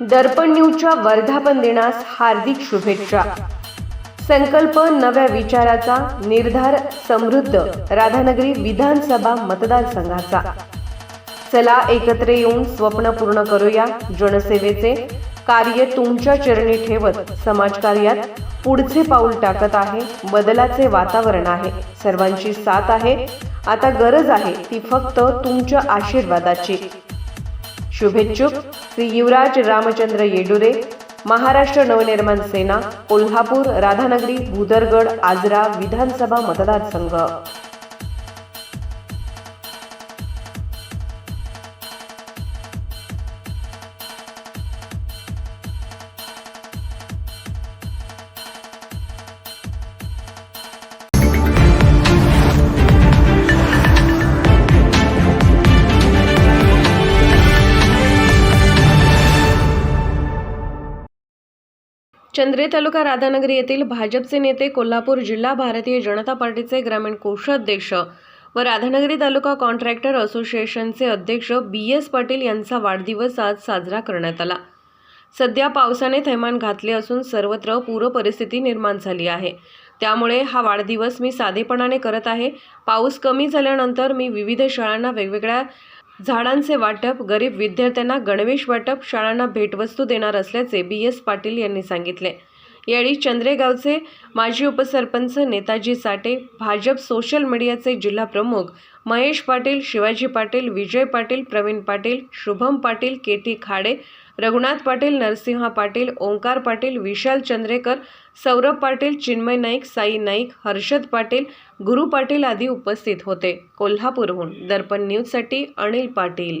दर्पण न्यूजच्या वर्धापन दिनास हार्दिक शुभेच्छा. संकल्प नव्या विचाराचा निर्धार समृद्ध राधानगरी विधानसभा मतदारसंघाचा. चला एकत्र येऊन स्वप्न पूर्ण करूया जनसेवेचे. कार्य तुमच्या चरणी ठेवत समाजकार्यात पुढचे पाऊल टाकत आहे बदलाचे वातावरण आहे. सर्वांची साथ आहे. आता गरज आहे ती फक्त तुमच्या आशीर्वादाची. शुभेच्छुक श्री युवराज रामचंद्र येडुरे महाराष्ट्र नवनिर्माण सेना कोल्हापूर राधानगरी भूदरगड आजरा विधानसभा मतदारसंघ. चंद्रे तालुका राधानगरी येथील भाजपचे नेते कोल्हापूर जिल्हा भारतीय जनता पार्टीचे ग्रामीण कोषाध्यक्ष व राधानगरी तालुका कॉन्ट्रॅक्टर असोसिएशनचे अध्यक्ष बी एस पाटील यांचा वाढदिवस आज साजरा करण्यात आला. सध्या पावसाने थैमान घातले असून सर्वत्र पूर परिस्थिती निर्माण झाली आहे. त्यामुळे हा वाढदिवस मी साधेपणाने करत आहे. पाऊस कमी झाल्यानंतर मी विविध शाळांना वेगवेगळ्या झाडांचे वाटप गरीब विद्यार्थ्यांना गणवेश वाटप शाळांना भेटवस्तू देणार असल्याचे बी एस पाटील यांनी सांगितले. यावेळी चंद्रेगावचे माजी उपसरपंच नेताजी साठे भाजप सोशल मीडियाचे जिल्हा प्रमुख महेश पाटील शिवाजी पाटील विजय पाटील प्रवीण पाटील शुभम पाटील के टी खाडे रघुनाथ पाटील नरसिंह पाटील ओंकार पाटील विशाल चंद्रेकर सौरभ पाटील चिन्मय नाईक साई नाईक हर्षद पाटील गुरु पाटील आदी उपस्थित होते. कोल्हापूरहून दर्पण न्यूजसाठी अनिल पाटील.